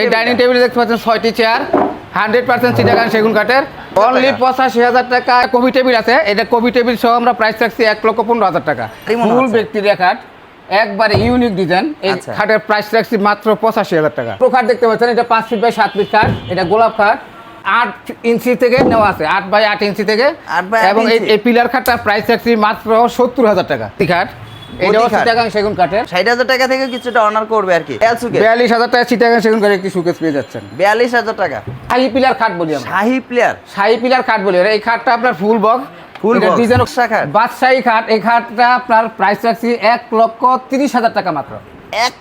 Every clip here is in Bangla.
এই ডাইনিং টেবিল দেখতে পাচ্ছেন ছয়টি চেয়ার হান্ড্রেড পার্সেন্ট চিটাগাং সেগুন কাঠের। অনলি পঁচাশি হাজার টাকা কবি টেবিল আছে। এটা কবি টেবিল সহ আমরা প্রাইস রাখছি এক লক্ষ পনেরো হাজার টাকা। মূল ব্যক্তির খাট একবারে ইউনিক ডিজাইন এই আচ্ছা। খাটের প্রাইস রাখছি মাত্র পঁচাশি হাজার টাকা। প্রো খাট দেখতে পাচ্ছেন এটা পাঁচ ফিট বাই সাত ফিট খাট এটা গোলাপ খাট। আট ইঞ্চি থেকে নেওয়া আছে আট বাই আট ইঞ্চি থেকে। এবং এই পিলার খাটটার প্রাইস রাখছি মাত্র সত্তর হাজার টাকা। খাট এটাও চিটাগাং সেগুন কাঠের। ষাট হাজার টাকা থেকে কিছুটা অনার করবে আর কি। বিয়াল্লিশ হাজার টাকা চিটাগাং সেগুন কাঠের একটি সুকেস পেয়ে যাচ্ছেন। বিয়াল্লিশ হাজার টাকা। শাহি পিলার খাট বলি আমরা। শাহি প্লেয়ার শাহি পিলার খাট বলি এই খাটটা আপনার ফুল বক্স ফুল ডিজাইন। বাদশাহী খাট। এই খাটটা আপনার প্রাইস রাখছি এক লক্ষ তিরিশ হাজার টাকা মাত্র। এক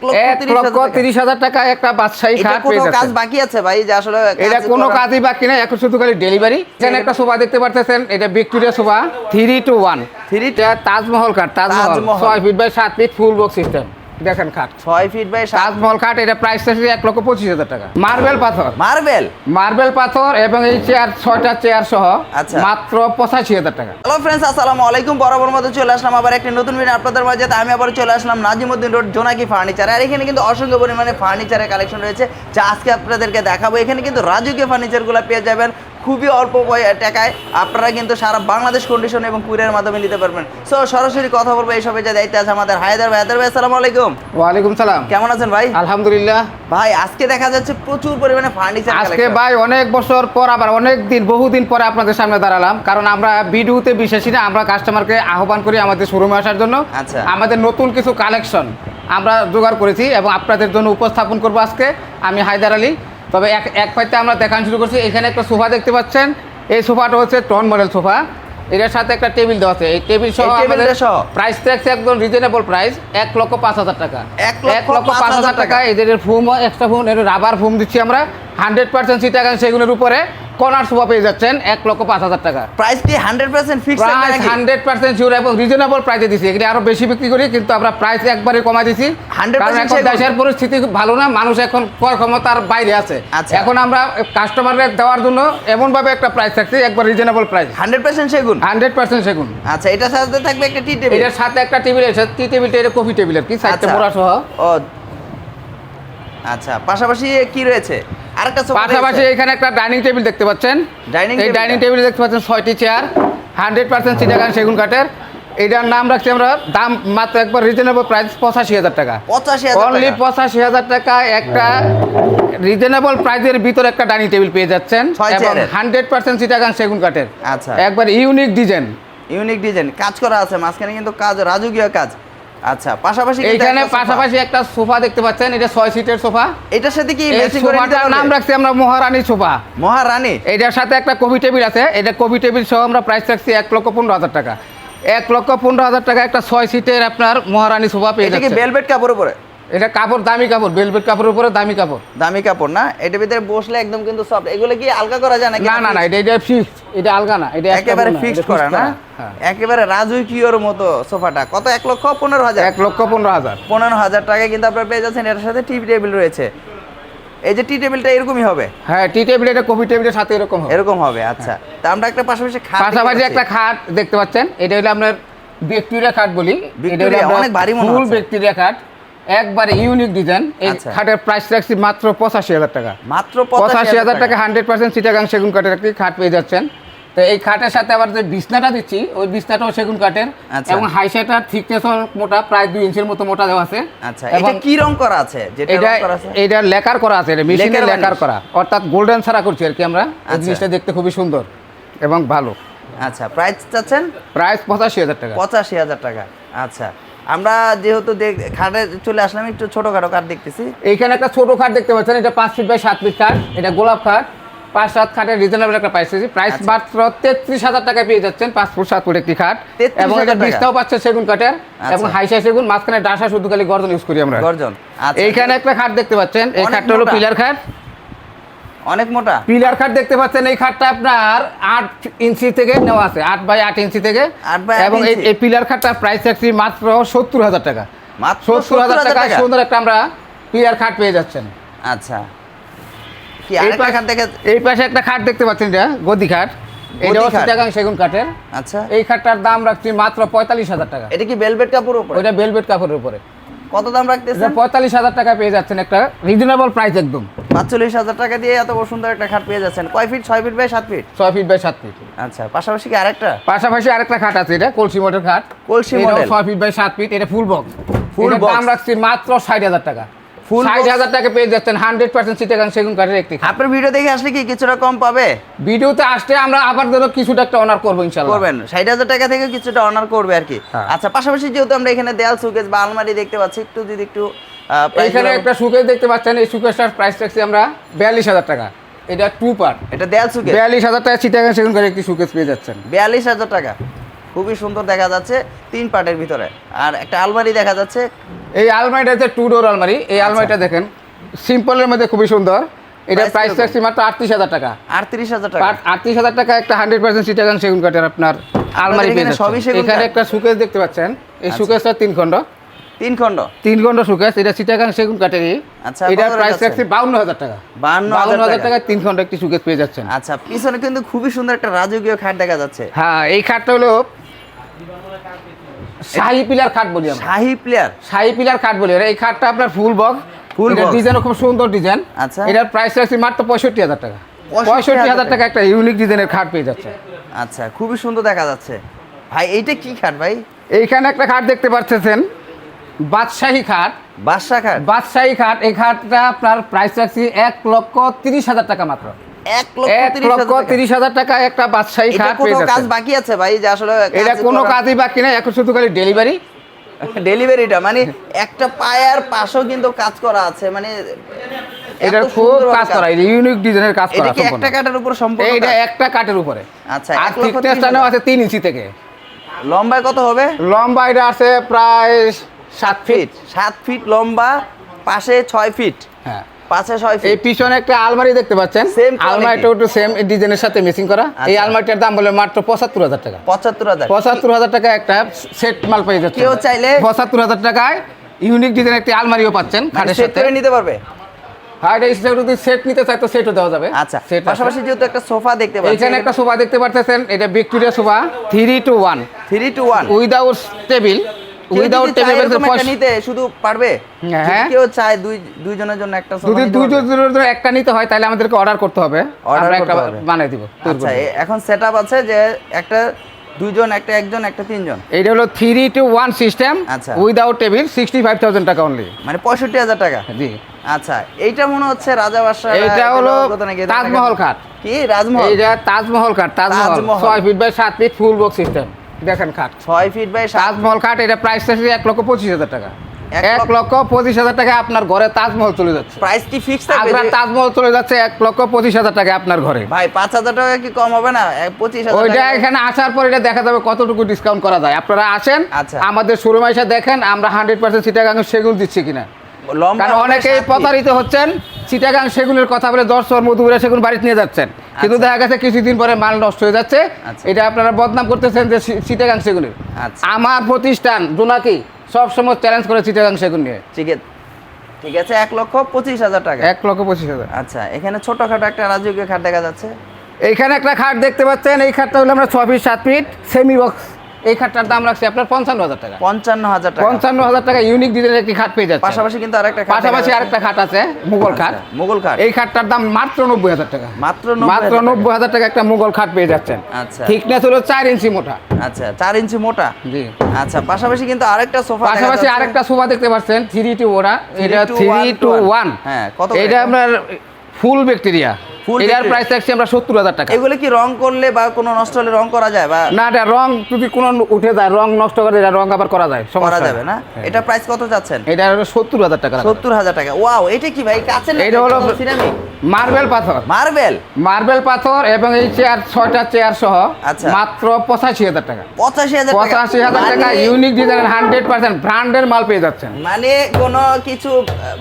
লক্ষ তিরিশ হাজার টাকা। একটা বাদশাহী খাট কোনো পেয়ে কাজ বাকি আছে ভাই যে আসলে এটা কোনো করা- কাজই বাকি নাই এখন শুধু খালি ডেলিভারি এখানে একটা সোফা দেখতে পারতেছেন এটা Victoria sofa three two one three Tajmahal card Tajmahal. Tajmahal. ছয় ফিট বাই সাত ফিট ফুল বক্স সিস্টেম দেখেন খাট। ছয় ফিট বাই তাজমহল খাট এটা প্রাইস আছে এক লক্ষ পঁচিশ হাজার টাকা। মার্বেল পাথর। মার্বেল মার্বেল পাথর এবং এই চেয়ার ছয়টা চেয়ার সহ আচ্ছা। মাত্র পঁচাশি হাজার টাকা। হ্যালো ফ্রেন্ডস আসসালামু আলাইকুম। বরাবর মতো চলে আসলাম আবার একটি নতুন ভিডিও আপনাদের মাঝে। আমি আবার চলে আসলাম নাজিমুদ্দিন রোড জোনাকি ফার্নিচার আর এখানে কিন্তু অসংখ্য পরিমাণে ফার্নিচারের কালেকশন রয়েছে যা আজকে আপনাদেরকে দেখাবো। এখানে কিন্তু রাজুকে ফার্নিচারগুলো পেয়ে যাবেন। খুবই অল্প টাকায়। আপনারা কিন্তু সারা বাংলাদেশ কন্ডিশন এবং কুরিয়ার মাধ্যমে নিতে পারবেন। সো সরাসরি কথা বলব এইসবে যে দায়িত্ব আছে আমাদের হায়দার ভাই। হায়দার ভাই আসসালামু আলাইকুম। ওয়ালাইকুম সালাম। কেমন আছেন ভাই? আলহামদুলিল্লাহ। ভাই আজকে দেখা যাচ্ছে প্রচুর পরিমাণে ফার্নিচার আজকে ভাই অনেক বছর পর আবার অনেক দিন বহুদিন পরে আপনাদের সামনে দাঁড়ালাম। কারণ আমরা ভিডিওতে বিশ্বাসী না আমরা কাস্টমারকে আহ্বান করি আমাদের শোরুমে আসার জন্য। আচ্ছা। আমাদের নতুন কিছু কালেকশন আমরা জোগাড় করেছি এবং আপনাদের জন্য উপস্থাপন করব আজকে। আমি হায়দার আলী। তবে এক এক পাইতে আমরা দেখান শুরু করছি। এখানে একটা সোফা দেখতে পাচ্ছেন। এই সোফাটা হচ্ছে টন মডেল সোফা। এটার সাথে একটা টেবিল দেওয়া আছে। এই টেবিল সহ আমাদের প্রাইস থাকছে একদম রিজনেবল প্রাইস এক লক্ষ পাঁচ হাজার টাকা। এক লক্ষ পাঁচ হাজার টাকা। এদের ফোম এক্সট্রা ফোম এর রাবার ফোম দিচ্ছি আমরা। হান্ড্রেড পার্সেন্ট সিটাগান সেগুলোর উপরে। কর্নার সোফা পেয়ে যাচ্ছেন এক লক্ষ পাঁচ হাজার টাকা। প্রাইস কি hundred percent fix price hundred percent sure এবং রিজনেবল প্রাইসে এগুলি আরও বেশি বিক্রি করি কিন্তু আমরা প্রাইস একবারে কমাই দিচ্ছি 100% কারণ এখন দেশের পরিস্থিতি ভালো না মানুষ এখন ক্ষমতার বাইরে আছে। আচ্ছা। এখন আমরা কাস্টমারদের দেওয়ার জন্য এমনভাবে একটা প্রাইস থাকছে একবার রিজনেবল প্রাইস হান্ড্রেড পার্সেন্ট সেগুন? হান্ড্রেড পার্সেন্ট সেগুন। আচ্ছা এটার সাথে থাকবে একটা টি টেবিল এটার সাথে একটা টেবিল আছে টি টেবিলটা এটা কফি টেবিল আর কি সাইডটা আচ্ছা। মোড়া সহ। আচ্ছা পাশাপাশি কি রয়েছে? আরেকটা পাশাপাশি এখানে একটা ডাইনিং টেবিল দেখতে পাচ্ছেন। এই ডাইনিং? টেবিল দেখতে পাচ্ছেন ছয়টি চেয়ার হান্ড্রেড পার্সেন্ট চিটাগাং সেগুন কাঠের। এটার নাম রাখছি আমরা দাম মাত্র একবার রিজনেবল প্রাইস পঁচাশি হাজার টাকা। পঁচাশি অনলি পঁচাশি হাজার টাকা একটা রিজনেবল প্রাইসের ভিতরে একটা ডাইনিং টেবিল পেয়ে যাচ্ছেন। এবং হান্ড্রেড পার্সেন্ট সেগুন কাঠের। আচ্ছা। একবার ইউনিক ডিজাইন ইউনিক ডিজাইন কাজ করা আছে মাঝখানে কিন্তু কাজ রাজকীয় কাজ। আচ্ছা পাশাপাশি সোফা। পাশাপাশি একটা সোফা দেখতে পাচ্ছেন এটা ছয় সিটের সোফা। এটার সাথে কি সোফাটার নাম রাখছি আমরা মহারানী সোফা। মহারানী? এটার সাথে একটা কফি টেবিল আছে এটা কফি টেবিল সহ আমরা প্রাইস রাখছি এক লক্ষ পনেরো হাজার টাকা। এক লক্ষ পনেরো হাজার টাকা একটা ছয় সিটের আপনার মহারানী সোফা পেয়ে এটা কি যাচ্ছে ভেলভেট কাপড় উপরে? এটা কাপড় দামি কাপড় বেলভেট কাপড়ের উপরে দামি কাপড়। দামি কাপড় না? এটার ভিতরে বসলে একদম কিন্তু সফট এগুলো কি আলগা করা যায় নাকি না না না এটা এটা ফিক্সড এটা আলগা না এটা একেবারে ফিক্সড করা না? হ্যাঁ। একেবারে রাজকীয়র মতো সোফাটা। কত? এক লক্ষ পনেরো হাজার। এক লক্ষ পনেরো হাজার। পনেরো হাজার টাকা কিন্তু আপনারা পেয়ে যাচ্ছেন এটার সাথে টি টেবিল রয়েছে। এই যে টি টেবিলটা এরকমই হবে? হ্যাঁ টি টেবিল এটা কবি টেবিলের সাথে এরকম হবে। এরকম হবে আচ্ছা। তা আমরা একটা পাশাপাশি খাট পাশাপাশি একটা খাট দেখতে পাচ্ছেন এটা হলো আপনার ভিক্টোরিয়া খাট বলি। ভিক্টোরিয়া, অনেক ভারী মনে ফুল। ভিক্টোরিয়া খাট। একবারে ইউনিক ডিজাইন এই আচ্ছা। খাটের প্রাইস রাখছি মাত্র পঁচাশি হাজার টাকা। মাত্র পঁচাশি হাজার টাকা। হান্ড্রেড পার্সেন্ট চিটাগাং সেগুন কাঠের একটি খাট পেয়ে যাচ্ছেন। তো এই খাটের সাথে আবার যে বিছনাটা দিচ্ছি ওই বিছনাটাও সেগুন কাঠের। আচ্ছা। এবং হাইসাইটার থিকনেস মোটা প্রায় দুই ইঞ্চির মতো মোটা দেওয়া আছে। আচ্ছা এটা কি রং করা আছে? এটা এটা লেকার করা আছে এটা মেশিনে লেকার লেকার করা। অর্থাৎ গোল্ডেন ছাড়া করছি আর কি আমরা। এই আচ্ছা। জিনিসটা দেখতে খুবই সুন্দর এবং ভালো। আচ্ছা প্রাইস চাচ্ছেন? প্রাইস পঁচাশি হাজার টাকা। পঁচাশি হাজার টাকা। আচ্ছা। আমরা যেহেতু খাটে চলে আসলাম একটু ছোটখাটো কাঠ দেখতেছি। এইখানে একটা ছোট খাট দেখতে পাচ্ছেন এটা পাঁচ ফিট বাই সাত ফিট খাট এটা গোলাপ খাট। পাঁচ সাত খাটের রিজনেবল একটা প্রাইস আছে প্রাইস। মাত্র তেত্রিশ হাজার টাকায় পেয়ে যাচ্ছেন পাঁচ ফুট সাত ফুট একটি খাট। এবং এটা। বিছনাও পাচ্ছে সেগুন কাঠের আচ্ছা। এবং হাইসা সেগুন মাঝখানে ডাসা শুধু খালি গর্জন ইউজ করি আমরা। গর্জন। আচ্ছা। এইখানে একটা খাট দেখতে পাচ্ছেন এই খাটটা হলো পিলার খাট। অনেক মোটা। পিলার খাট দেখতে পাচ্ছেন এই খাটটা আপনার আট ইঞ্চি থেকে নেওয়া আছে আট বাই আট ইঞ্চি থেকে। এবং এই পিলার খাটটা প্রাইস রাখছি মাত্র সত্তর হাজার টাকা। মাত্র সত্তর হাজার টাকা? সুন্দর একটা আমরা পিলার খাট পেয়ে যাচ্ছেন। আচ্ছা। এই পাশে- এই পাশে একটা খাট দেখতে পাচ্ছেন এটা গদি খাট। সেগুন কাঠের। আচ্ছা। এই খাটটার দাম রাখছি মাত্র পঁয়তাল্লিশ হাজার টাকা। এটা কি ভেলভেট কাপড় উপরে? ওইটা বেলভেট কাপড়ের উপরে। কত দাম রাখতেছেন? পঁয়তাল্লিশ হাজার টাকা পেয়ে যাচ্ছেন একটা রিজনেবল প্রাইস একদম। পাঁচচল্লিশ হাজার টাকা দিয়ে এত সুন্দর একটা খাট পেয়ে যাচ্ছেন। কয় ফিট ছয় ফিট বাই সাত ফিট ছয় ফিট বাই সাত ফিট আচ্ছা পাশাপাশি কি আরেকটা? পাশাপাশি আরেকটা খাট আছে এটা কলসি মোটর খাট। কলসি model। ছয় ফিট বাই সাত ফিট এটা ফুল বক্স ফুল বক্স দাম রাখছি মাত্র ষাট হাজার টাকা। Full ষাট হাজার টাকা পেয়ে যাচ্ছেন হান্ড্রেড পার্সেন্ট সিটাগান সেগুন কাঠের একটি আপনার ভিডিও দেখে আসলে কি কিছুটা কম পাবে? ভিডিওতে আসতে আমরা আবার ধরো কিছুটা একটা অনার করব ইনশাল্লাহ। করবেন। ষাট হাজার টাকা থেকে কিছুটা অনার করবে আর কি। হ্যাঁ। আচ্ছা পাশাপাশি যেহেতু আমরা এখানে দেয়াল সুকেস বা আলমারি দেখতে পাচ্ছি একটু যদি একটু আহ, এখানে একটা সুকেশ দেখতে পাচ্ছেন এই সুকেশটার প্রাইস রাখছি আমরা বিয়াল্লিশ হাজার টাকা। এটা টু পার্ট এটা দেয়াল বিয়াল্লিশ হাজার টাকা সেগুন কাঠের একটি সুকেশ পেয়ে যাচ্ছেন। বিয়াল্লিশ হাজার টাকা। খুবই সুন্দর দেখা যাচ্ছে তিন পার্টের ভিতরে। আর একটা আলমারি দেখা যাচ্ছে। এই আলমারিটা হচ্ছে টু ডোর আলমারি। এই আলমারিটা দেখেন সিম্পলের মধ্যে খুবই সুন্দর। এটা প্রাইস? রাখছি মাত্র আটত্রিশ হাজার টাকা। আটত্রিশ হাজার টাকা। আটত্রিশ হাজার টাকা একটা হান্ড্রেড পার্সেন্ট সিটাগান সেগুন কাঠের আপনার আলমারি সবই এখানে একটা সুকেশ দেখতে পাচ্ছেন। এই আচ্ছা। সুকেশটা তিন খণ্ড। তিন খণ্ড। তিন খণ্ড সুকেশ এটা সিটাগান সেগুন কাঠেরই। আচ্ছা, কত প্রাইস রাখছি বাউন্ন হাজার টাকা। বাউন্ন হাজার টাকা। তিন খণ্ড একটি সুকেশ পেয়ে যাচ্ছেন। আচ্ছা পিছনে কিন্তু খুবই সুন্দর একটা রাজকীয় খাট দেখা যাচ্ছে। হ্যাঁ এই খাটটা হলো শাহি পিলার খাট বলি শাহি প্লেয়ার শাহি পিলার খাট বলি এই খাটটা আপনার ফুল বক্স। ফুল box। ডিজাইনও খুব সুন্দর ডিজাইন আচ্ছা। এটার প্রাইস রাখছি মাত্র পঁয়ষট্টি হাজার টাকা। পঁয়ষট্টি হাজার টাকা। একটা ইউনিক ডিজাইনের খাট পেয়ে যাচ্ছে। আচ্ছা খুবই সুন্দর দেখা যাচ্ছে। ভাই এইটা কি খাট ভাই? এইখানে একটা খাট দেখতে পাচ্ছেন বাদশাহী খাট। বাদশা খাট? বাদশাহী খাট। এই খাটটা আপনার প্রাইস রাখছি এক লক্ষ তিরিশ হাজার টাকা মাত্র। এক লক্ষ তিরিশ হাজার টাকা। একটা বাদশাহী এটা খাট কোনো কাজ বাকি আছে ভাই যে আসলে এটা কোনো কাজই বাকি নেই এখন শুধু খালি ডেলিভারি ডেলিভারিটা মানে একটা পায়ার পাশেও কিন্তু কাজ করা আছে মানে এটা খুব কাজ করা ইউনিক ডিজাইনের কাজ এটা করা একটা কাঠের উপর সম্পূর্ণ কাজ? একটা কাঠের উপরে। আচ্ছা, আর থিকনেসটা। আছে তিন ইঞ্চি থেকে। লম্বায় কত হবে? লম্বা এটা আছে প্রায় সাত ফিট ফিট সাত ফিট লম্বা পাশে ছয় ফিট হ্যাঁ। পাশে ছয় এই পিছনে একটা আলমারি দেখতে পাচ্ছেন। Quality। আলমারিটা একটু সেম ডিজাইনের সাথে মেসিং করা। এই আচ্ছা। আলমারিটার দাম বলে মাত্র পঁচাত্তর হাজার টাকা। পঁচাত্তর হাজার। পঁচাত্তর হাজার টাকা একটা সেট মাল পেয়ে যাচ্ছে কেউ চাইলে- পঁচাত্তর হাজার টাকায় ইউনিক ডিজাইনের একটি আলমারিও পাচ্ছেন খাটের সেট সাথে। নিতে পারবে? আর এটা যদি সেট নিতে চাই তো সেটও দেওয়া যাবে। আচ্ছা পাশাপাশি যেহেতু একটা সোফা দেখতে পাচ্ছি এখানে একটা সোফা দেখতে পারতেছেন এটা Victoria sofa three two one three two one without table without table নিতে শুধু পারবে? হ্যাঁ। কেউ চায় দুই দুইজনের জন্য একটা যদি নিতে দুই পারবে? জনের জন্য একটা নিতে হয় তাহলে আমাদেরকে অর্ডার করতে হবে। Order একটা বানিয়ে দিব আচ্ছা করে দিব। এ- এখন সেট আছে যে একটা দুইজন একটা একজন একটা তিনজন। এইটা হলো থ্রি টু ওয়ান সিস্টেম আচ্ছা। Without table sixty five thousand টাকা অনলি মানে পঁয়ষট্টি হাজার টাকা? জি। আচ্ছা এইটা মনে হচ্ছে রাজা বাদশাহ হলো তাজমহল খাট। কি রাজমহল? এইটা তাজমহল খাট তাজমহল। তাজমহল। ছয় ফিট বাই সাত ফিট ফুল বক্স সিস্টেম দেখেন খাট। ছয় ফিট বাই তাজমহল খাট এটা প্রাইস এক লক্ষ পঁচিশ হাজার টাকা। এক লক্ষ- পঁচিশ হাজার টাকা আপনার ঘরে তাজমহল চলে যাচ্ছে। প্রাইস কি ফিক্স থাকবে আগ্রা তাজমহল চলে যাচ্ছে এক লক্ষ পঁচিশ হাজার টাকা আপনার ঘরে। ভাই পাঁচ হাজার টাকা কি কম হবে না? পঁচিশ হাজার ওইটা এখানে আসার পর এটা দেখা যাবে কতটুকু ডিসকাউন্ট করা যায়। আপনারা আসেন আচ্ছা। আমাদের শোরুমে এসে দেখেন আমরা হান্ড্রেড পার্সেন্ট সিটাগাং সেগুন দিচ্ছি কিনা। কারণ অনেকেই প্রতারিত হচ্ছেন চিটাগাং সেগুনের কথা বলে দশ শহর মধুপুরে সেগুন বাড়িতে নিয়ে যাচ্ছেন। কিন্তু দেখা গেছে কিছুদিন পরে মাল নষ্ট হয়ে যাচ্ছে। আচ্ছা। এটা আপনারা বদনাম করতেছেন যে চিটাগাং সেগুনের আচ্ছা। আমার প্রতিষ্ঠান জোনাকি সবসময় চ্যালেঞ্জ করে চিটাগাং সেগুন নিয়ে। ঠিক আছে। ঠিক আছে এক লক্ষ পঁচিশ হাজার টাকা। এক লক্ষ পঁচিশ হাজার। আচ্ছা এখানে ছোটখাটো একটা রাজকীয় খাট দেখা যাচ্ছে। এইখানে একটা খাট দেখতে পাচ্ছেন এই খাটটা হলো আমরা ছ ফিট সাত ফিট সেমি বক্স এই খাটটার দাম রাখছি আপনার পঞ্চান্ন হাজার টাকা। পঞ্চান্ন হাজার টাকা। পঞ্চান্ন হাজার টাকা ইউনিক ডিজাইনের একটি খাট পেয়ে যাচ্ছে পাশাপাশি কিন্তু আরেকটা পাশাপাশি আরেকটা খাট আছে মুঘল খাট। মুঘল খাট। এই খাটটার দাম মাত্র নব্বই হাজার টাকা। মাত্র মাত্র নব্বই হাজার টাকা একটা মুঘল খাট পেয়ে যাচ্ছেন। আচ্ছা। থিকনেস হলো চার ইঞ্চি মোটা। আচ্ছা চার ইঞ্চি মোটা? জি। আচ্ছা পাশাপাশি কিন্তু আরেকটা সোফা পাশাপাশি। আরেকটা সোফা দেখতে পাচ্ছেন থ্রি টু ওরা এটা 3 থ্রি টু ওয়ান হ্যাঁ, কত এটা? আপনার ফুল ব্যাকটেরিয়া এটার। প্রাইস রাখছি আমরা সত্তর হাজার টাকা। এগুলো কি রং করলে বা কোনো নষ্ট হলে রং করা যায় বা না এটা রং যদি কোনো উঠে যায় রং নষ্ট করে এটা রং আবার করা যায় করা যাবে না? হ্যাঁ। এটা প্রাইস কত যাচ্ছেন? এটা হলো সত্তর হাজার টাকা সত্তর হাজার টাকা। ওয়াও এটা কি ভাই? কাছের এটা হলো সিরামিক? মার্বেল পাথর। মার্বেল? মার্বেল পাথর এবং এই চেয়ার ছয়টা চেয়ার সহ আচ্ছা। মাত্র পঁচাশি হাজার টাকা। পঁচাশি হাজার পঁচাশি হাজার টাকা ইউনিক ডিজাইনের হান্ড্রেড পার্সেন্ট ব্র্যান্ডের মাল পেয়ে যাচ্ছেন। মানে কোনো কিছু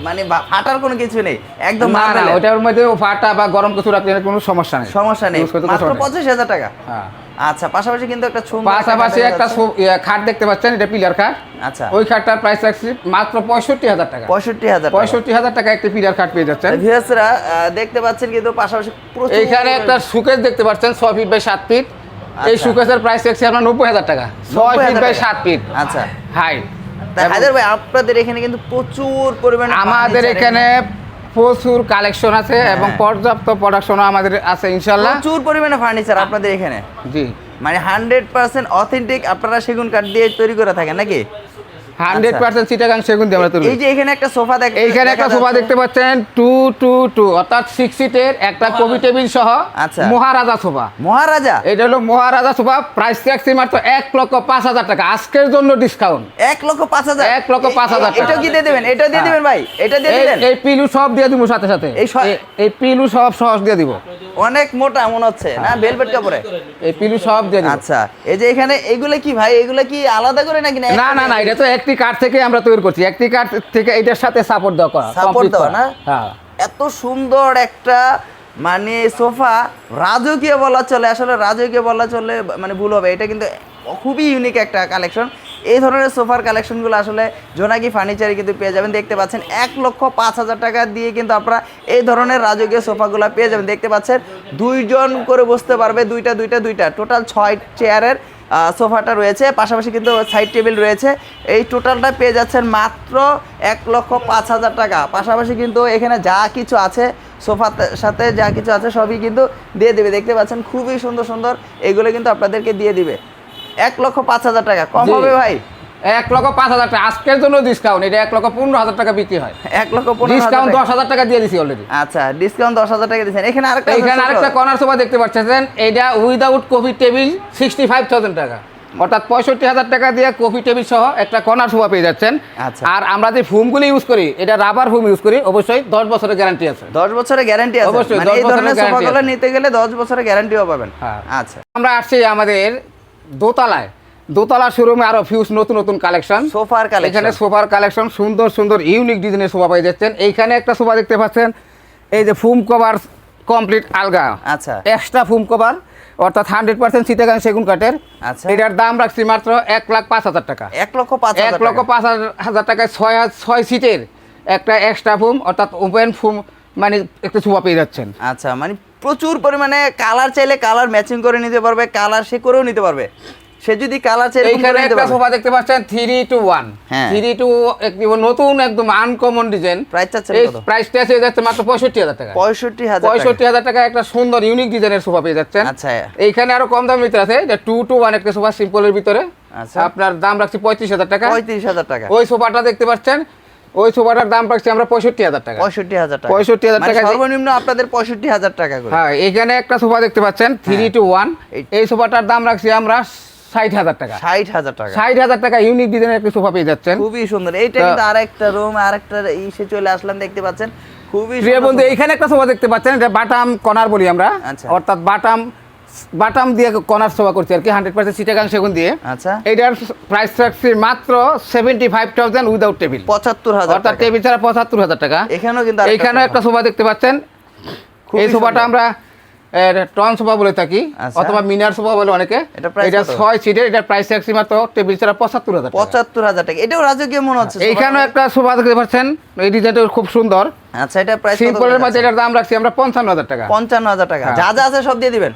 মানে ফাটার কোনো কিছু নেই। একদম না না ওটার মধ্যে ফাটা বা গরম কিছু রাখলে কোনো সমস্যা নেই। সমস্যা নেই। মাত্র। পঁচিশ হাজার টাকা। হ্যাঁ। আচ্ছা পাশাপাশি কিন্তু একটা পাশাপাশি একটা খাট দেখতে পাচ্ছেন? এটা পিলার খাট। আচ্ছা। ওই খাটটার প্রাইস রাখছি মাত্র পঁয়ষট্টি হাজার টাকা। পঁয়ষট্টি হাজার পঁয়ষট্টি হাজার টাকা একটি পিলার খাট পেয়ে যাচ্ছেন। ভিউয়ার্সরা দেখতে পাচ্ছেন কিন্তু পাশাপাশি এইখানে একটা সুকেস দেখতে পাচ্ছেন ছয় ফিট বাই সাত ফিট এই আচ্ছা। সুকেসের প্রাইস রাখছি আপনার নব্বই হাজার টাকা। ছয় 90,000 ফিট বাই। সাত ফিট আচ্ছা। হাই হায়দার ভাই আপনাদের এখানে কিন্তু প্রচুর পরিমাণে আমাদের এখানে প্রচুর কালেকশন আছে এবং হ্যাঁ। পর্যাপ্ত প্রোডাকশনও আমাদের আছে ইনশাল্লাহ প্রচুর পরিমাণে ফার্নিচার আপনাদের এখানে। জি। মানে হান্ড্রেড পার্সেন্ট অথেন্টিক আপনারা সেগুন কাঠ দিয়ে তৈরি করে থাকেন নাকি? হান্ড্রেড পার্সেন্ট চিটাগাং সেগুন দিয়ে আমরা তৈরি এই যে এখানে একটা সোফা দেখ এইখানে একটা সোফা দেখতে পাচ্ছেন টু টু টু অর্থাৎ সিক্স সিটের একটা কবি টেবিল সহ আচ্ছা। মহারাজা সোফা। মহারাজা? এটা হলো মহারাজা সোফা প্রাইস ট্যাক্সি মাত্র এক লক্ষ পাঁচ হাজার টাকা। আজকের জন্য ডিসকাউন্ট এক লক্ষ পাঁচ হাজার? এক লক্ষ পাঁচ হাজার এটা কি দিয়ে দেবেন? এটা দিয়ে হ্যাঁ। দিবেন ভাই? এটা দিয়ে দিবেন এই পিলু সব দিয়ে দিব সাথে সাথে। এই পিলু সব সহজ দিয়ে দিব। অনেক মোটা মনে হচ্ছে না? ভেলভেট কাপড়ে। এই পিলু সব দিয়ে দিব। আচ্ছা। এই যে এখানে এগুলো কি ভাই? এগুলো কি আলাদা করে নাকি না না না এটা তো একটি কাঠ থেকে আমরা তৈরি করছি। একটি কাঠ থেকে এটার সাথে সাপোর্ট দেওয়া করা complete দেওয়া। না? হ্যাঁ। এত সুন্দর একটা মানে সোফা রাজকীয় বলা চলে আসলে রাজকীয় বলা চলে মানে ভুল হবে। এটা কিন্তু খুবই ইউনিক একটা কালেকশন এই ধরনের সোফার কালেকশনগুলো আসলে জোনাকি ফার্নিচারে কিন্তু পেয়ে যাবেন। দেখতে পাচ্ছেন এক লক্ষ পাঁচ হাজার টাকা দিয়ে কিন্তু আপনারা এই ধরনের রাজকীয় সোফাগুলো পেয়ে যাবেন। দেখতে পাচ্ছেন দুইজন করে বসতে পারবে দুইটা দুইটা দুইটা টোটাল ছয় চেয়ারের সোফাটা রয়েছে পাশাপাশি কিন্তু সাইড টেবিল রয়েছে। এই টোটালটা পেয়ে যাচ্ছেন মাত্র এক লক্ষ পাঁচ হাজার টাকা। পাশাপাশি কিন্তু এখানে যা কিছু আছে সোফার সাথে যা কিছু আছে সবই কিন্তু দিয়ে দেবে। দেখতে পাচ্ছেন খুবই সুন্দর সুন্দর এগুলো কিন্তু আপনাদেরকে দিয়ে দিবে। এক লক্ষ পাঁচ হাজার টাকা। কম হবে ভাই? এক লক্ষ পাঁচ হাজার টাকা। আজকের জন্য ডিসকাউন্ট এটা এক লক্ষ পনেরো হাজার টাকা বিক্রি হয়। এক লক্ষ পনেরো ডিসকাউন্ট দশ হাজার টাকা দিয়ে দিছি অলরেডি আচ্ছা ডিসকাউন্ট দশ হাজার টাকা দিচ্ছেন এখানে আরেকটা এইখানে ছোট- আরেকটা কর্নার সোফা দেখতে পাচ্ছেন। এটা without coffee table sixty five thousand টাকা। অর্থাৎ পঁয়ষট্টি হাজার টাকা দিয়ে কফি টেবিল সহ একটা কর্নার সোফা পেয়ে যাচ্ছেন। আচ্ছা। আর আমরা যে ফুমগুলি ইউজ করি এটা রাবার ফুম ইউজ করি অবশ্যই দশ বছরের গ্যারান্টি আছে। দশ বছরের গ্যারান্টি আছে। অবশ্যই, মানে 10 এই ধরনের বছরের সোফাগুলো নিতে গেলে দশ বছরের গ্যারান্টিও পাবেন। হ্যাঁ। আচ্ছা। আমরা আসছি আমাদের দোতলায়। দোতলা শোরুমে আরও ফিউজ নতুন নতুন কালেকশন সোফার এখানে কালেকশন সোফার কালেকশন সুন্দর সুন্দর ইউনিক ডিজাইনের সোফা পেয়ে যাচ্ছেন। এইখানে একটা সোফা দেখতে পাচ্ছেন এই যে ফুম কভার কমপ্লিট আলগা। আচ্ছা। এক্সট্রা ফুম কভার অর্থাৎ হান্ড্রেড পার্সেন্ট সিটাগান সেগুন কাঠের। আচ্ছা। এটার দাম রাখছি মাত্র এক লাখ পাঁচ হাজার টাকা। এক লক্ষ পাঁচ এক লক্ষ পাঁচ হাজার- টাকায় ছয় ছয় সিটের একটা এক্সট্রা ফুম অর্থাৎ ওপেন ফুম মানে একটা সোফা পেয়ে যাচ্ছেন। আচ্ছা মানে প্রচুর পরিমাণে কালার চাইলে কালার ম্যাচিং করে নিতে পারবে কালার সে করেও নিতে পারবে। সে যদি কালার এরকম এইখানে একটা সোফা দেখতে পাচ্ছেন থ্রি টু ওয়ান হ্যাঁ। থ্রি টু একটি নতুন একদম আনকমন ডিজাইন Price চাচ্ছেন এই কত? প্রাইসটা হয়ে যাচ্ছে মাত্র পঁয়ষট্টি হাজার টাকা। পঁয়ষট্টি হাজার টাকা। পঁয়ষট্টি হাজার টাকা একটা সুন্দর ইউনিক ডিজাইনের সোফা পেয়ে যাচ্ছেন। আচ্ছা। এইখানে আরও কম দামের ভিতরে আছে এটা টু টু ওয়ান একটা সোফা সিম্পলের ভিতরে। আচ্ছা। আপনার দাম রাখছি পঁয়ত্রিশ হাজার টাকা। পঁয়ত্রিশ হাজার টাকা। ওই সোফাটা দেখতে পাচ্ছেন ওই সোফাটার দাম রাখছি আমরা পঁয়ষট্টি হাজার টাকা। পঁয়ষট্টি হাজার টাকা। 65,000 মানে টাকা সর্বনিম্ন আপনাদের পঁয়ষট্টি হাজার টাকা করে। হ্যাঁ এখানে একটা সোফা দেখতে পাচ্ছেন থ্রি টু ওয়ান এই- এই সোফাটার দাম রাখছি আমরা ষাট হাজার টাকা। ষাট হাজার টাকা। ষাট হাজার টাকা ইউনিক ডিজাইনের একটা সোফা পেয়ে যাচ্ছেন। খুবই সুন্দর। এইটা কিন্তু আরেকটা রুম আরেকটা ইসে চলে আসলাম দেখতে পাচ্ছেন। খুবই প্রিয় বন্ধু এইখানে একটা সোফা দেখতে পাচ্ছেন এটা বাটাম কর্নার বলি আমরা। আচ্ছা। অর্থাৎ বাটাম বাটাম দিয়ে কর্নার সোফা করছি আর কি হান্ড্রেড পার্সেন্ট সিটাগাং সেগুন দিয়ে। আচ্ছা। এটার প্রাইস রাখছি মাত্র seventy five thousand without table পঁচাত্তর হাজার অর্থাৎ টেবিল ছাড়া পঁচাত্তর হাজার টাকা। এখানেও কিন্তু সোফা। একটা সোফা। দেখতে পাচ্ছেন। এই সোফাটা আমরা টন সোফা বলে থাকি আচ্ছা। অথবা মিনার সোফা বলে অনেকে। এটা? ছয় সিটের এটা প্রাইস রাখছি মাত্র টেবিল ছাড়া পঁচাত্তর হাজার পঁচাত্তর হাজার টাকা। এটাও রাজকীয় মনে হচ্ছে এইখানেও একটা সোফা দেখতে পাচ্ছেন এই ডিজাইনটা খুব সুন্দর। আচ্ছা এটা প্রাইস সিম্পলের মধ্যে এটার দাম রাখছি আমরা পঞ্চান্ন হাজার টাকা। পঞ্চান্ন হাজার টাকা। হ্যাঁ। যা যা আছে সব দিয়ে দিবেন?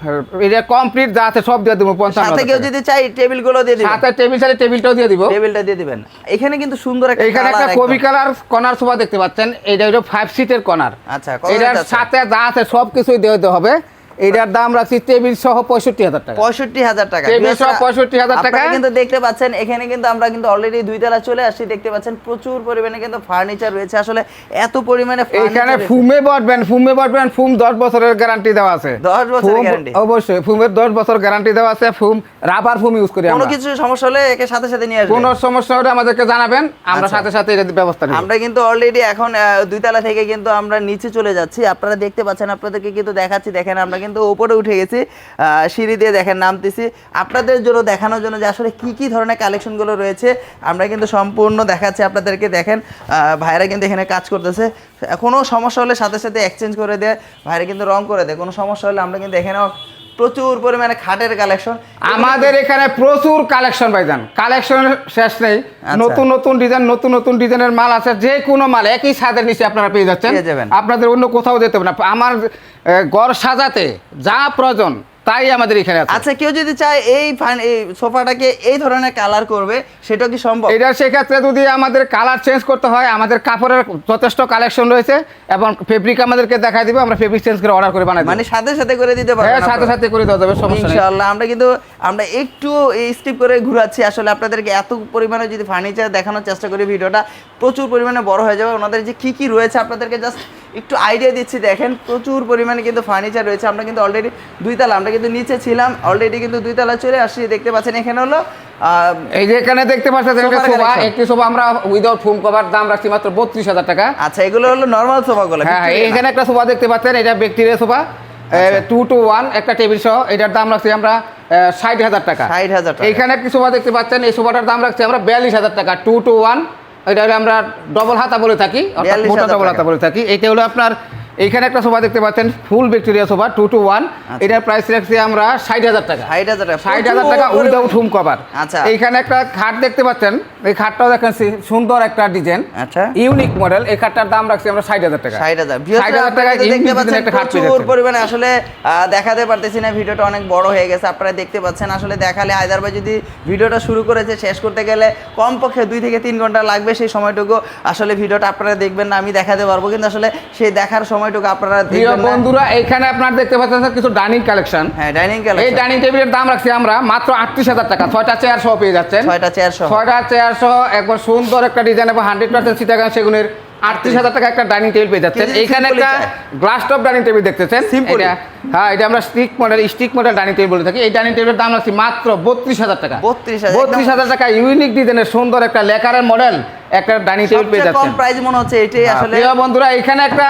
এটা কমপ্লিট যা আছে সব দিয়ে দেবো পঞ্চান্ন সাথে কেউ যদি চাই টেবিলগুলো দিয়ে দিবেন। সাথে টেবিল চাইলে টেবিলটাও দিয়ে দিব। টেবিলটা দিয়ে দিবেন। এখানে কিন্তু সুন্দর একটা colour একটা কবি কালার কর্নার সোফা দেখতে পাচ্ছেন এটা হলো ফাইভ সিটের কর্নার আচ্ছা এটার সাথে যা আছে সব কিছুই দিতে হবে। এটার দাম রাখছি টেবিল সহ পঁয়ষট্টি হাজার টাকা পঁয়ষট্টি হাজার টাকা টেবিল সহ 65,000 টাকা। কিন্তু দেখতে পাচ্ছেন এখানে কিন্তু আমরা কিন্তু অলরেডি দুই তলা চলে আসছি দেখতে পাচ্ছেন প্রচুর পরিমাণে কিন্তু ফার্নিচার রয়েছে আসলে এত পরিমাণে রয়েছে। ফুমে বটবেন ফুমে বটবেন ফুম দশ বছরের গ্যারান্টি দেওয়া আছে 10 বছরের guarantee? অবশ্যই ফুমের দশ বছর গ্যারান্টি দেওয়া আছে ফুম রাবার ফুম ইউজ করি কোনো কিছু সমস্যা হলে একে সাথে সাথে নিয়ে আসবেন কোনো সমস্যা হলে আমাদেরকে জানাবেন আমরা আচ্ছা। সাথে সাথে এটা ব্যবস্থা নিই আমরা কিন্তু অলরেডি এখন দুই তলা থেকে কিন্তু আমরা নিচে চলে যাচ্ছি আপনারা দেখতে পাচ্ছেন আপনাদেরকে কিন্তু দেখাচ্ছি দেখেন আমরা কিন্তু ওপরে উঠে গেছি সিঁড়ি দিয়ে দেখেন নামতেছি। আপনাদের জন্য, দেখানোর জন্য যে আসলে কী কী ধরনের কালেকশনগুলো রয়েছে, আমরা কিন্তু সম্পূর্ণ দেখাচ্ছি আপনাদেরকে, দেখেন ভাইরা কিন্তু এখানে কাজ করতেছে। কোনো সমস্যা হলে সাথে সাথে এক্সচেঞ্জ করে দেয়, ভাইরা কিন্তু রং করে দেয়, কোনো সমস্যা হলে আমরা কিন্তু এখানেও প্রচুর পরিমাণে খাটের কালেকশন আমাদের এখানে প্রচুর কালেকশন ভাইজান। কালেকশন শেষ নেই। আচ্ছা। নতুন নতুন ডিজাইন নতুন নতুন ডিজাইনের মাল আছে। যে কোনো মাল একই ছাদের নিচে আপনারা পেয়ে যাচ্ছেন। আপনাদের অন্য কোথাও যেতে হবে না। আমার গড় ঘর সাজাতে যা প্রয়োজন তাই আমাদের এখানে আছে। আচ্ছা কেউ যদি চায় এই সোফাটাকে এই ধরনের কালার করবে সেটা কি সম্ভব? এটা সেক্ষেত্রে যদি আমাদের কালার চেঞ্জ করতে হয় আমাদের কাপড়ের যথেষ্ট কালেকশন রয়েছে এবং ফেব্রিক আমাদেরকে দেখাই দিবে আমরা ফেব্রিক চেঞ্জ করে অর্ডার করে বানাই মানে সাথে সাথে করে দিতে পারবেন হ্যাঁ সাথে সাথে করে দেওয়া যাবে সমস্যা নেই। ইনশাআল্লাহ আমরা কিন্তু আমরা একটু এই স্টিপ করে ঘুরাচ্ছি। আসলে আপনাদেরকে এত পরিমাণে যদি ফার্নিচার দেখানোর চেষ্টা করি ভিডিওটা প্রচুর পরিমাণে বড় হয়ে যাবে। ওনাদের যে কি কি রয়েছে আপনাদেরকে জাস্ট একটু আইডিয়া দিচ্ছি। দেখেন প্রচুর পরিমাণে কিন্তু ফার্নিচার রয়েছে। আমরা কিন্তু অলরেডি দুই তালা আমরা কিন্তু নিচে ছিলাম অলরেডি কিন্তু দুই তালা চলে আসছি দেখতে পাচ্ছেন এখানে হলো এই যে এখানে দেখতে পাচ্ছেন একটা সোফা একটি সোফা আমরা উইদাউট ফোম কভার দাম রাখছি মাত্র বত্রিশ হাজার টাকা। আচ্ছা এগুলো হলো নর্মাল সোফাগুলো হ্যাঁ এখানে একটা সোফা দেখতে পাচ্ছেন এটা Victoria sofa. Two two one একটা টেবিল সহ এটার দাম রাখছি আমরা ষাট হাজার টাকা। 60,000 টাকা। এখানে একটি সোফা দেখতে পাচ্ছেন এই সোফাটার দাম রাখছি আমরা বিয়াল্লিশ হাজার টাকা টু টু ওয়ান এটা হলো আমরা ডবল হাতা বলে থাকি অর্থাৎ 42,000 মোটা ডবল হাতা বলে থাকি। এটা হলো আপনার এখানে একটা সোফা দেখতে পাচ্ছেন full Victoria sofa two two one. এটার প্রাইস রাখছি আমরা ষাট হাজার টাকা। 60,000 টাকা। ষাট হাজার টাকা উইদাউট হোম কভার আচ্ছা। এইখানে একটা খাট দেখতে পাচ্ছেন এই খাটটাও দেখেন সুন্দর একটা ডিজাইন আচ্ছা। ইউনিক মডেল এই খাটটার দাম রাখছি আমরা ষাট হাজার টাকা। ষাট হাজার। ষাট হাজার টাকায় দেখতে পাচ্ছেন একটা খাট প্রচুর পরিমাণে আসলে দেখাতে পারতেছি না ভিডিওটা অনেক বড় হয়ে গেছে আপনারা দেখতে পাচ্ছেন আসলে দেখালে হায়দার ভাই যদি ভিডিওটা শুরু করেছে শেষ করতে গেলে কমপক্ষে দুই থেকে তিন ঘণ্টা লাগবে সেই সময়টুকু। আসলে ভিডিওটা আপনারা দেখবেন না আমি দেখাতে পারব কিন্তু আসলে সেই দেখার সময়টুকু আপনারা প্রিয় বন্ধুরা এখানে আপনার দেখতে পাচ্ছেন কিছু ডাইনিং কালেকশন হ্যাঁ ডাইনিং এই ডাইনিং টেবিলের দাম রাখছি আমরা মাত্র আটত্রিশ হাজার টাকা। ছয়টা চেয়ার সহ পেয়ে যাচ্ছেন। ছয়টা চেয়ার সহ। ছয়টা চেয়ার সহ একবার সুন্দর একটা ডিজাইন এবং হান্ড্রেড পার্সেন্ট সিটাগান সেগুনের আটত্রিশ হাজার টাকা একটা ডাইনিং টেবিল পেয়ে যাচ্ছেন। simple একটা। গ্লাস টপ ডাইনিং টেবিল দেখতেছেন। এটা হ্যাঁ এটা আমরা stick model stick model dining table বলে থাকি। এই ডাইনিং টেবিলের দাম রাখছি মাত্র বত্রিশ হাজার টাকা। বত্রিশ হাজার টাকা ইউনিক ডিজাইনের সুন্দর একটা লেকারের মডেল একটা ডাইনিং টেবিল পেয়ে কম যাচ্ছেন। প্রাইস মনে হচ্ছে এটাই আসলে। প্রিয় বন্ধুরা এখানে একটা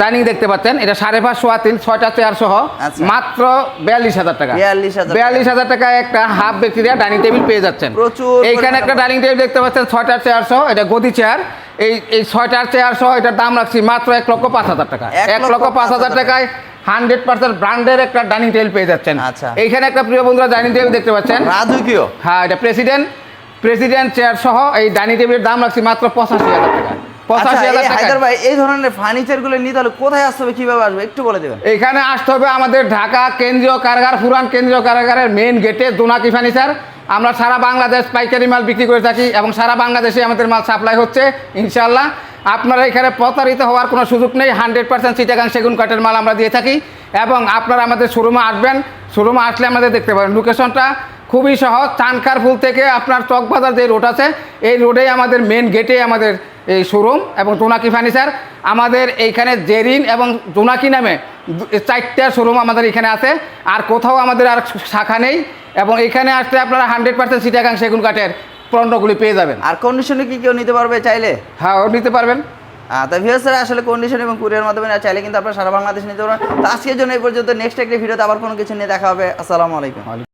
ডাইনিং দেখতে পাচ্ছেন। এটা সাড়ে পাঁচ সোয়া তিন ছয়টা চেয়ার সহ আচ্ছা। মাত্র বিয়াল্লিশ হাজার টাকা। 42,000 বিয়াল্লিশ হাজার টাকায় একটা হাফ ব্যাকটেরিয়া ডাইনিং টেবিল পেয়ে যাচ্ছেন। প্রচুর এইখানে একটা ডাইনিং টেবিল দেখতে পাচ্ছেন ছয়টার চেয়ার সহ। এটা গদি চেয়ার। এই এই ছয়টার চেয়ার সহ এটার দাম রাখছি মাত্র এক লক্ষ পাঁচ হাজার টাকা। এক লক্ষ পাঁচ হাজার টাকায় হান্ড্রেড পার্সেন্ট ব্র্যান্ডের একটা ডাইনিং টেবিল পেয়ে যাচ্ছেন। আচ্ছা। এইখানে একটা প্রিয় বন্ধুরা ডাইনিং টেবিল দেখতে পাচ্ছেন। রাজকীয়? হ্যাঁ এটা প্রেসিডেন্ট প্রেসিডেন্ট চেয়ার সহ এই ডাইনিং টেবিলের দাম রাখছি মাত্র পঁচাশি হাজার টাকা আচ্ছা, এই ভাই এই ধরনের ফার্নিচারগুলো নিতে হলে কোথায় আসতে হবে কীভাবে আসবে? একটু বলে দেবেন। এখানে আসতে হবে আমাদের ঢাকা কেন্দ্রীয় কারাগার পুরান কেন্দ্রীয় কারাগারের মেন গেটে জোনাকি ফার্নিচার আমরা সারা বাংলাদেশ পাইকারি মাল বিক্রি করে থাকি এবং সারা বাংলাদেশে আমাদের মাল সাপ্লাই হচ্ছে ইনশাল্লাহ আপনারা এখানে প্রতারিত হওয়ার কোনো সুযোগ নেই হান্ড্রেড পার্সেন্ট চিটাগাং সেগুন কাঠের মাল আমরা দিয়ে থাকি। এবং আপনারা আমাদের শোরুমে আসবেন শোরুমে আসলে আমাদের দেখতে পাবেন। লোকেশনটা খুবই সহজ চানখার ফুল থেকে আপনার চকবাজার যে রোড আছে এই রোডেই আমাদের মেন গেটে আমাদের এই শোরুম এবং জোনাকি ফার্নিচার আমাদের এইখানে জেরিন এবং জোনাকি নামে চারটা শোরুম আমাদের এখানে আছে। আর কোথাও আমাদের আর শাখা নেই এবং এখানে আসলে আপনারা হান্ড্রেড পার্সেন্ট সিটাগাং সেগুন কাঠের পণ্যগুলি পেয়ে যাবেন। আর কন্ডিশনে কি কেউ নিতে পারবে চাইলে? হ্যাঁ ও নিতে পারবেন। তা আসলে কন্ডিশন এবং কুরিয়ার মাধ্যমে না চাইলে কিন্তু আপনারা সারা বাংলাদেশ নিতে পারবেন। তো আজকের জন্য এই পর্যন্ত। নেক্সট একটা ভিডিওতে আবার কোনো কিছু নিয়ে দেখা হবে। আসসালামু আলাইকুম।